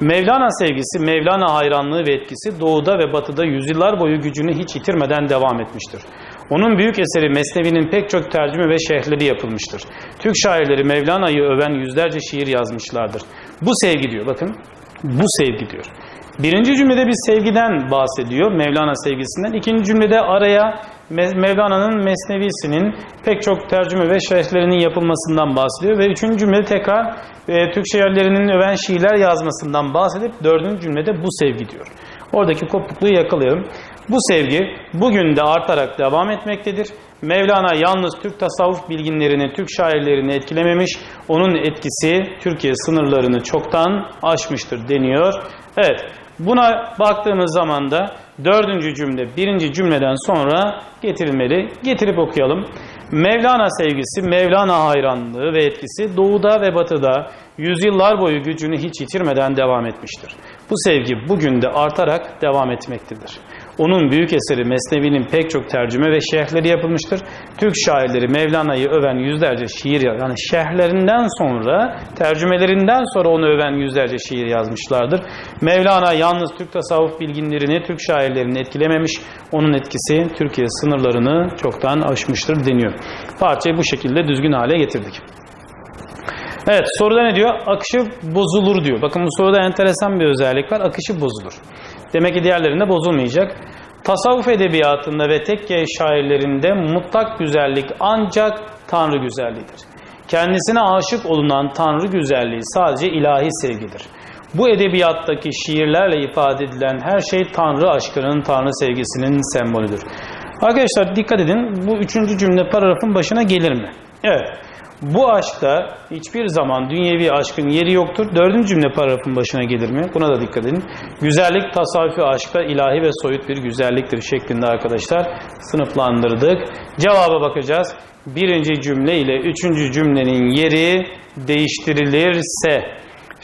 Mevlana sevgisi, Mevlana hayranlığı ve etkisi doğuda ve batıda yüzyıllar boyu gücünü hiç yitirmeden devam etmiştir. Onun büyük eseri Mesnevi'nin pek çok tercüme ve şerhleri yapılmıştır. Türk şairleri Mevlana'yı öven yüzlerce şiir yazmışlardır. Bu sevgi diyor bakın, bu sevgi diyor. Birinci cümlede bir sevgiden bahsediyor, Mevlana sevgisinden. İkinci cümlede araya Mevlana'nın Mesnevisinin pek çok tercüme ve şerhlerinin yapılmasından bahsediyor. Ve üçüncü cümlede tekrar e, Türk şairlerinin öven şiirler yazmasından bahsedip dördüncü cümlede bu sevgi diyor. Oradaki kopukluğu yakalayalım. Bu sevgi bugün de artarak devam etmektedir. Mevlana yalnız Türk tasavvuf bilginlerini, Türk şairlerini etkilememiş, onun etkisi Türkiye sınırlarını çoktan aşmıştır deniyor. Evet, buna baktığımız zaman da dördüncü cümle, birinci cümleden sonra getirilmeli. Getirip okuyalım. Mevlana sevgisi, Mevlana hayranlığı ve etkisi doğuda ve batıda yüzyıllar boyu gücünü hiç yitirmeden devam etmiştir. Bu sevgi bugün de artarak devam etmektedir. Onun büyük eseri Mesnevi'nin pek çok tercüme ve şerhleri yapılmıştır. Türk şairleri Mevlana'yı öven yüzlerce şiir yani şerhlerinden sonra, tercümelerinden sonra onu öven yüzlerce şiir yazmışlardır. Mevlana yalnız Türk tasavvuf bilginlerini, Türk şairlerini etkilememiş, onun etkisi Türkiye sınırlarını çoktan aşmıştır deniyor. Parçayı bu şekilde düzgün hale getirdik. Evet soruda ne diyor? Akışı bozulur diyor. Bakın bu soruda enteresan bir özellik var. Akışı bozulur. Demek ki diğerlerinde bozulmayacak. Tasavvuf edebiyatında ve tekke şairlerinde mutlak güzellik ancak Tanrı güzelliğidir. Kendisine aşık olunan Tanrı güzelliği sadece ilahi sevgidir. Bu edebiyattaki şiirlerle ifade edilen her şey Tanrı aşkının, Tanrı sevgisinin sembolüdür. Arkadaşlar dikkat edin bu üçüncü cümle paragrafın başına gelir mi? Evet. Bu aşkta hiçbir zaman dünyevi aşkın yeri yoktur. Dördüncü cümle paragrafın başına gelir mi? Buna da dikkat edin. Güzellik tasavvufi aşkta ilahi ve soyut bir güzelliktir şeklinde arkadaşlar sınıflandırdık. Cevaba bakacağız. Birinci cümle ile üçüncü cümlenin yeri değiştirilirse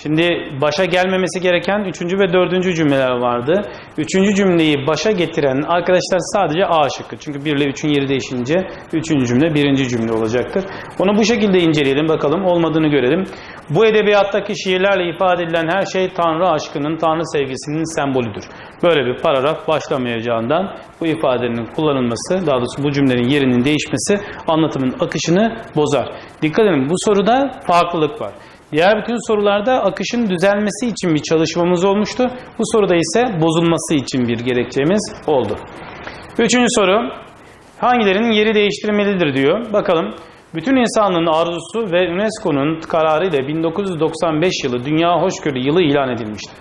Şimdi başa gelmemesi gereken üçüncü ve dördüncü cümleler vardı. Üçüncü cümleyi başa getiren arkadaşlar sadece A şıkkı. Çünkü 1 ile 3'ün yeri değişince üçüncü cümle birinci cümle olacaktır. Onu bu şekilde inceleyelim bakalım olmadığını görelim. Bu edebiyattaki şiirlerle ifade edilen her şey Tanrı aşkının, Tanrı sevgisinin sembolüdür. Böyle bir paragraf başlamayacağından bu ifadenin kullanılması, daha doğrusu bu cümlenin yerinin değişmesi anlatımın akışını bozar. Dikkat edin bu soruda farklılık var. Diğer bütün sorularda akışın düzelmesi için bir çalışmamız olmuştu. Bu soruda ise bozulması için bir gerekçemiz oldu. Üçüncü soru. Hangilerinin yeri değiştirilmelidir diyor. Bakalım. Bütün insanlığın arzusu ve UNESCO'nun kararı ile 1995 yılı Dünya Hoşgörü Yılı ilan edilmiştir.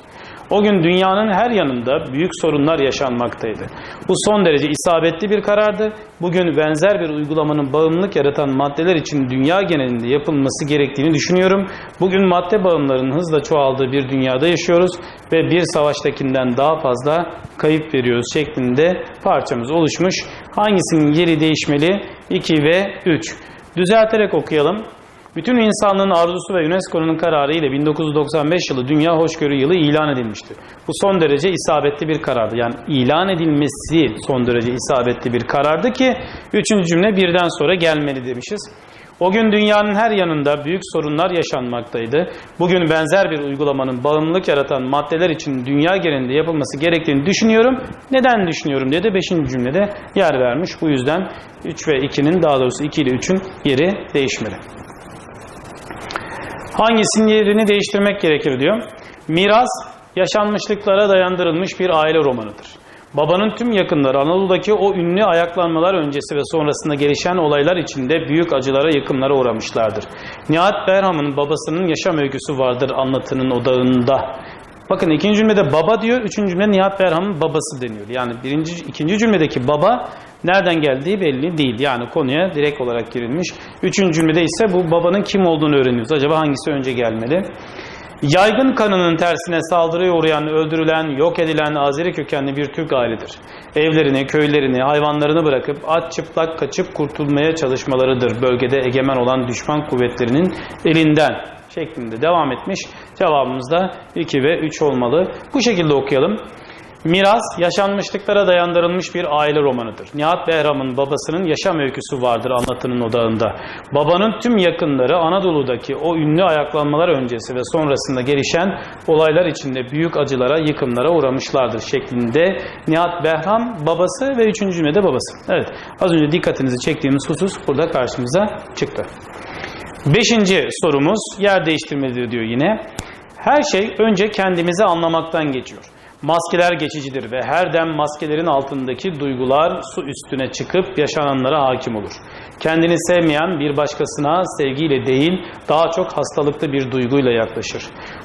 O gün dünyanın her yanında büyük sorunlar yaşanmaktaydı. Bu son derece isabetli bir karardı. Bugün benzer bir uygulamanın bağımlılık yaratan maddeler için dünya genelinde yapılması gerektiğini düşünüyorum. Bugün madde bağımlarının hızla çoğaldığı bir dünyada yaşıyoruz ve bir savaştakinden daha fazla kayıp veriyoruz şeklinde parçamız oluşmuş. Hangisinin yeri değişmeli? 2 ve 3. Düzelterek okuyalım. Bütün insanlığın arzusu ve UNESCO'nun kararı ile 1995 yılı Dünya Hoşgörü Yılı ilan edilmiştir. Bu son derece isabetli bir karardı. Yani ilan edilmesi son derece isabetli bir karardı ki üçüncü cümle birden sonra gelmeli demişiz. O gün dünyanın her yanında büyük sorunlar yaşanmaktaydı. Bugün benzer bir uygulamanın bağımlılık yaratan maddeler için dünya genelinde yapılması gerektiğini düşünüyorum. Neden düşünüyorum diye de 5. cümlede yer vermiş. Bu yüzden 3 ve 2'nin daha doğrusu 2 ile 3'ün yeri değişmeli. Hangisinin yerini değiştirmek gerekir diyor. Miras, yaşanmışlıklara dayandırılmış bir aile romanıdır. Babanın tüm yakınları Anadolu'daki o ünlü ayaklanmalar öncesi ve sonrasında gelişen olaylar içinde büyük acılara, yıkımlara uğramışlardır. Nihat Berham'ın babasının yaşam öyküsü vardır anlatının odağında. Bakın ikinci cümlede baba diyor, üçüncü cümlede Nihat Berham'ın babası deniyor. Yani birinci, ikinci cümledeki baba nereden geldiği belli değil. Yani konuya direkt olarak girilmiş. Üçüncü cümlede ise bu babanın kim olduğunu öğreniyoruz. Acaba hangisi önce gelmeli? Yaygın kanının tersine saldırıya uğrayan, öldürülen, yok edilen Azeri kökenli bir Türk ailedir. Evlerini, köylerini, hayvanlarını bırakıp aç çıplak kaçıp kurtulmaya çalışmalarıdır bölgede egemen olan düşman kuvvetlerinin elinden şeklinde devam etmiş. Cevabımız da 2 ve 3 olmalı. Bu şekilde okuyalım. Miras, yaşanmışlıklara dayandırılmış bir aile romanıdır. Nihat Behram'ın babasının yaşam öyküsü vardır anlatının odağında. Babanın tüm yakınları Anadolu'daki o ünlü ayaklanmalar öncesi ve sonrasında gelişen olaylar içinde büyük acılara, yıkımlara uğramışlardır şeklinde Nihat Behram babası ve üçüncü cümlede babası. Evet, az önce dikkatinizi çektiğimiz husus burada karşımıza çıktı. Beşinci sorumuz yer değiştirmedir diyor yine. Her şey önce kendimizi anlamaktan geçiyor. Maskeler geçicidir ve her dem maskelerin altındaki duygular su üstüne çıkıp yaşananlara hakim olur. Kendini sevmeyen bir başkasına sevgiyle değil daha çok hastalıklı bir duyguyla yaklaşır.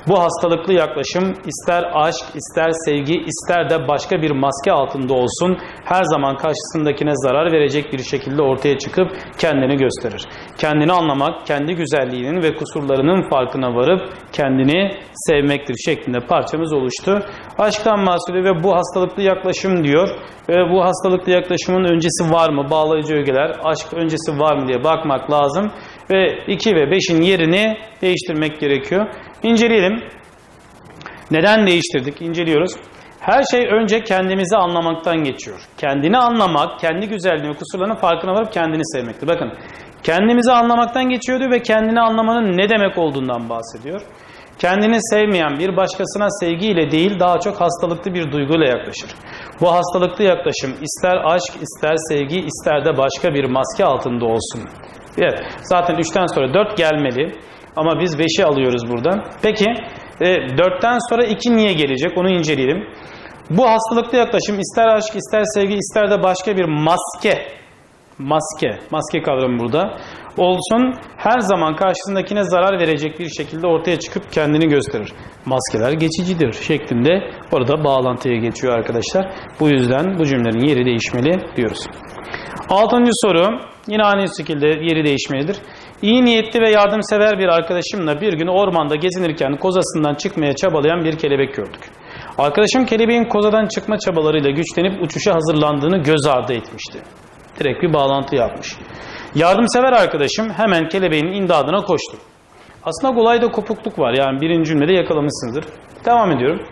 Bu hastalıklı yaklaşım ister aşk, ister sevgi, ister de başka bir maske altında olsun her zaman karşısındakine zarar verecek bir şekilde ortaya çıkıp kendini gösterir. Kendini anlamak, kendi güzelliğinin ve kusurlarının farkına varıp kendini sevmektir şeklinde parçamız oluştu. Aşktan bahsediyor ve bu hastalıklı yaklaşım diyor ve bu hastalıklı yaklaşımın öncesi var mı? Bağlayıcı ögeler, aşk öncesi var mı diye bakmak lazım ve 2 ve 5'in yerini değiştirmek gerekiyor. İnceleyelim. Neden değiştirdik? İnceliyoruz. Her şey önce kendimizi anlamaktan geçiyor. Kendini anlamak, kendi güzelliğini kusurlarının farkına varıp kendini sevmektir. Bakın, kendimizi anlamaktan geçiyordu ve kendini anlamanın ne demek olduğundan bahsediyor. Kendini sevmeyen bir başkasına sevgiyle değil daha çok hastalıklı bir duyguyla yaklaşır. Bu hastalıklı yaklaşım ister aşk, ister sevgi, ister de başka bir maske altında olsun. Evet, zaten 3'ten sonra 4 gelmeli ama biz 5'i alıyoruz burada. Peki e, 4'ten sonra 2 niye gelecek onu inceleyelim. Bu hastalıklı yaklaşım ister aşk, ister sevgi, ister de başka bir maske, maske, maske kavramı burada olsun her zaman karşısındakine zarar verecek bir şekilde ortaya çıkıp kendini gösterir. Maskeler geçicidir şeklinde orada bağlantıya geçiyor arkadaşlar. Bu yüzden bu cümlenin yeri değişmeli diyoruz. Altıncı soru yine aynı şekilde yeri değişmelidir. İyi niyetli ve yardımsever bir arkadaşımla bir gün ormanda gezinirken kozasından çıkmaya çabalayan bir kelebek gördük. Arkadaşım kelebeğin kozadan çıkma çabalarıyla güçlenip uçuşa hazırlandığını göz ardı etmişti. Direkt bir bağlantı yapmış. Yardımsever arkadaşım hemen kelebeğin imdadına koştu. Aslında kolayda kopukluk var. Yani birinci cümlede yakalamışsınızdır. Devam ediyorum.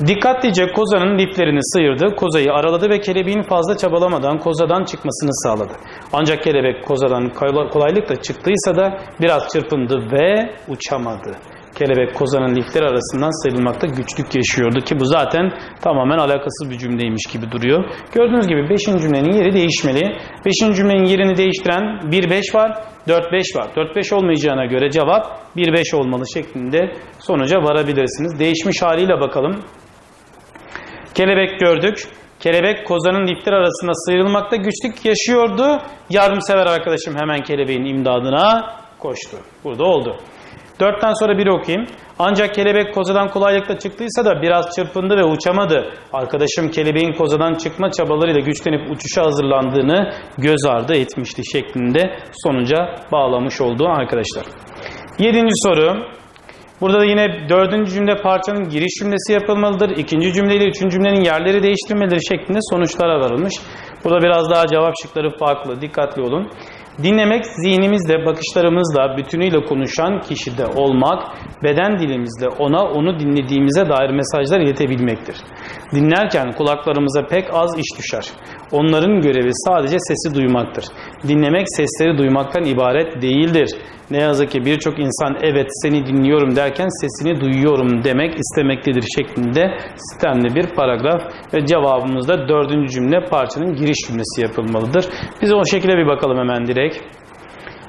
Dikkatlice kozanın liflerini sıyırdı, kozayı araladı ve kelebeğin fazla çabalamadan kozadan çıkmasını sağladı. Ancak kelebek kozadan kolaylıkla çıktıysa da biraz çırpındı ve uçamadı. Kelebek kozanın lifleri arasından sıyrılmakta güçlük yaşıyordu ki bu zaten tamamen alakasız bir cümleymiş gibi duruyor. Gördüğünüz gibi 5. cümlenin yeri değişmeli. 5. cümlenin yerini değiştiren 1-5 var, 4-5 var. 4-5 olmayacağına göre cevap 1-5 olmalı şeklinde sonuca varabilirsiniz. Değişmiş haliyle bakalım. Kelebek gördük. Kelebek kozanın dipleri arasında sıyrılmakta güçlük yaşıyordu. Yardımsever arkadaşım hemen kelebeğin imdadına koştu. Burada oldu. Dörtten sonra bir okuyayım. Ancak kelebek kozadan kolaylıkla çıktıysa da biraz çırpındı ve uçamadı. Arkadaşım kelebeğin kozadan çıkma çabalarıyla güçlenip uçuşa hazırlandığını göz ardı etmişti şeklinde sonuca bağlamış olduğu arkadaşlar. Yedinci soru. Burada da yine dördüncü cümle parçanın giriş cümlesi yapılmalıdır. İkinci cümleyle üçüncü cümlenin yerleri değiştirmeleri şeklinde sonuçlara varılmış. Burada biraz daha cevap şıkları farklı. Dikkatli olun. Dinlemek zihnimizle, bakışlarımızla bütünüyle konuşan kişide olmak, beden dilimizle ona onu dinlediğimize dair mesajlar iletebilmektir. Dinlerken kulaklarımıza pek az iş düşer. Onların görevi sadece sesi duymaktır. Dinlemek sesleri duymaktan ibaret değildir. Ne yazık ki birçok insan evet seni dinliyorum derken sesini duyuyorum demek istemektedir şeklinde sistemli bir paragraf ve cevabımızda dördüncü cümle parçanın giriş cümlesi yapılmalıdır. Biz o şekilde bir bakalım hemen direkt.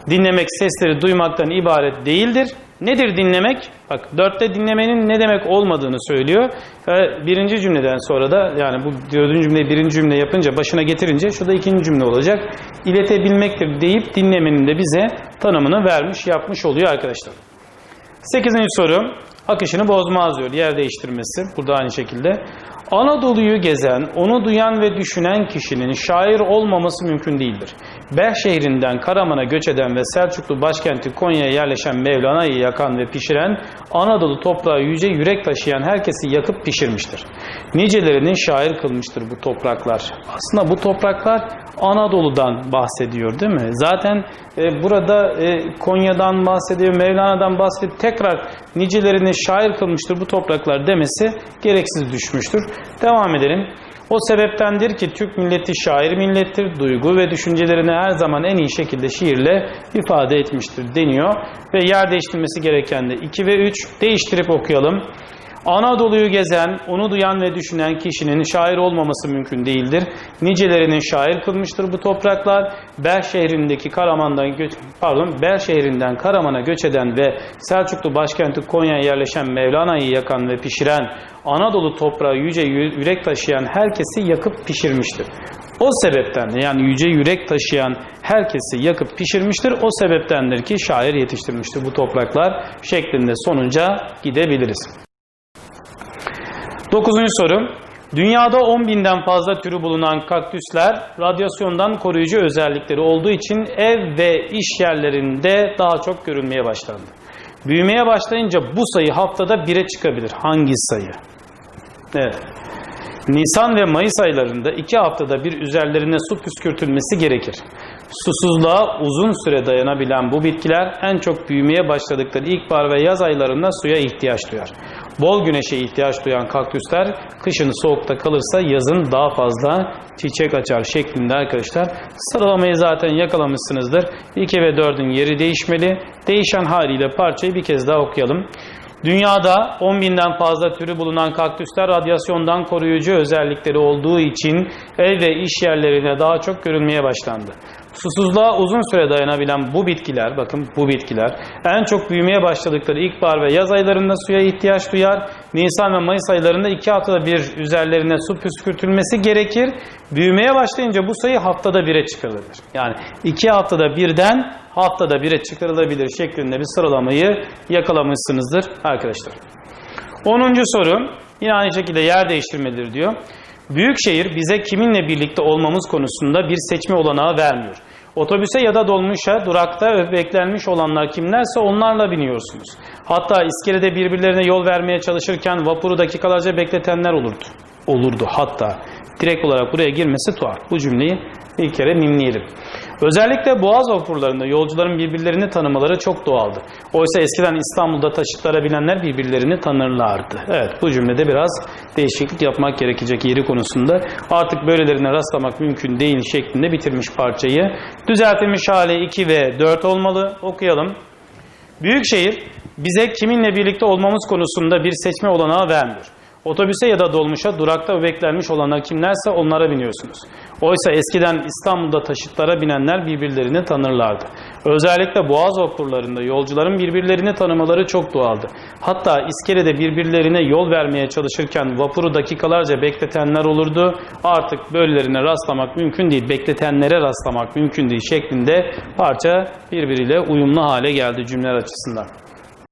Dinlemek sesleri duymaktan ibaret değildir. Nedir dinlemek? Bak dörtte dinlemenin ne demek olmadığını söylüyor. Ve birinci cümleden sonra da yani bu dördüncü cümleyi birinci cümle yapınca başına getirince şurada ikinci cümle olacak. İletebilmektir deyip dinlemenin de bize tanımını vermiş yapmış oluyor arkadaşlar. Sekizinci soru. Akışını bozmaz diyor. Yer değiştirmesi. Burada aynı şekilde. Anadolu'yu gezen, onu duyan ve düşünen kişinin şair olmaması mümkün değildir. Beh şehrinden Karaman'a göç eden ve Selçuklu başkenti Konya'ya yerleşen Mevlana'yı yakan ve pişiren, Anadolu toprağı yüce yürek taşıyan herkesi yakıp pişirmiştir. Nicelerini şair kılmıştır bu topraklar. Aslında bu topraklar Anadolu'dan bahsediyor değil mi? Zaten e, burada e, Konya'dan bahsediyor, Mevlana'dan bahsediyor. Tekrar nicelerini şair kılmıştır bu topraklar demesi gereksiz düşmüştür. Devam edelim. O sebeptendir ki Türk milleti şair millettir. Duygu ve düşüncelerini her zaman en iyi şekilde şiirle ifade etmiştir deniyor. Ve yer değiştirmesi gereken de 2 ve 3 değiştirip okuyalım. Anadolu'yu gezen, onu duyan ve düşünen kişinin şair olmaması mümkün değildir. Nicelerinin şair kılmıştır bu topraklar. Bel şehrindeki Karaman'dan pardon, Bel şehrinden Karaman'a göç eden ve Selçuklu başkenti Konya'ya yerleşen Mevlana'yı yakan ve pişiren Anadolu toprağı yüce yü- yürek taşıyan herkesi yakıp pişirmiştir. O sebepten yani yüce yürek taşıyan herkesi yakıp pişirmiştir. O sebeptendir ki şair yetiştirmiştir bu topraklar şeklinde sonuca gidebiliriz. Dokuzuncu soru. Dünyada 10 binden fazla türü bulunan kaktüsler radyasyondan koruyucu özellikleri olduğu için ev ve iş yerlerinde daha çok görülmeye başlandı. Büyümeye başlayınca bu sayı haftada 1'e çıkabilir. Hangi sayı? Evet. Nisan ve Mayıs aylarında iki haftada bir üzerlerine su püskürtülmesi gerekir. Susuzluğa uzun süre dayanabilen bu bitkiler en çok büyümeye başladıkları ilkbahar ve yaz aylarında suya ihtiyaç duyar. Bol güneşe ihtiyaç duyan kaktüsler kışın soğukta kalırsa yazın daha fazla çiçek açar şeklinde arkadaşlar. Sıralamayı zaten yakalamışsınızdır. 2 ve 4'ün yeri değişmeli. Değişen haliyle parçayı bir kez daha okuyalım. Dünyada 10 binden fazla türü bulunan kaktüsler radyasyondan koruyucu özellikleri olduğu için ev ve iş yerlerine daha çok görülmeye başlandı. Susuzluğa uzun süre dayanabilen bu bitkiler, bakın bu bitkiler en çok büyümeye başladıkları ilkbahar ve yaz aylarında suya ihtiyaç duyar. Nisan ve Mayıs aylarında iki haftada bir üzerlerine su püskürtülmesi gerekir. Büyümeye başlayınca bu sayı haftada bire çıkarılır. Yani iki haftada birden haftada bire çıkarılabilir şeklinde bir sıralamayı yakalamışsınızdır arkadaşlar. 10. soru yine aynı şekilde yer değiştirmedir diyor. Büyükşehir bize kiminle birlikte olmamız konusunda bir seçme olanağı vermiyor. Otobüse ya da dolmuşa durakta beklenmiş olanlar kimlerse onlarla biniyorsunuz. Hatta iskelede birbirlerine yol vermeye çalışırken vapuru dakikalarca bekletenler olurdu. Olurdu hatta. Direkt olarak buraya girmesi tuhaf. Bu cümleyi bir kere mimleyelim. Özellikle boğaz vapurlarında yolcuların birbirlerini tanımaları çok doğaldı. Oysa eskiden İstanbul'da taşıtlara binenler birbirlerini tanırlardı. Evet bu cümlede biraz değişiklik yapmak gerekecek yeri konusunda. Artık böylelerine rastlamak mümkün değil şeklinde bitirmiş parçayı. Düzeltilmiş hali 2 ve 4 olmalı. Okuyalım. Büyükşehir bize kiminle birlikte olmamız konusunda bir seçme olanağı vermiyor. Otobüse ya da dolmuşa durakta beklenmiş olanlar kimlerse onlara biniyorsunuz. Oysa eskiden İstanbul'da taşıtlara binenler birbirlerini tanırlardı. Özellikle boğaz vapurlarında yolcuların birbirlerini tanımaları çok doğaldı. Hatta iskelede birbirlerine yol vermeye çalışırken vapuru dakikalarca bekletenler olurdu. Artık böylelerine rastlamak mümkün değil, bekletenlere rastlamak mümkün değil şeklinde parça birbiriyle uyumlu hale geldi cümleler açısından.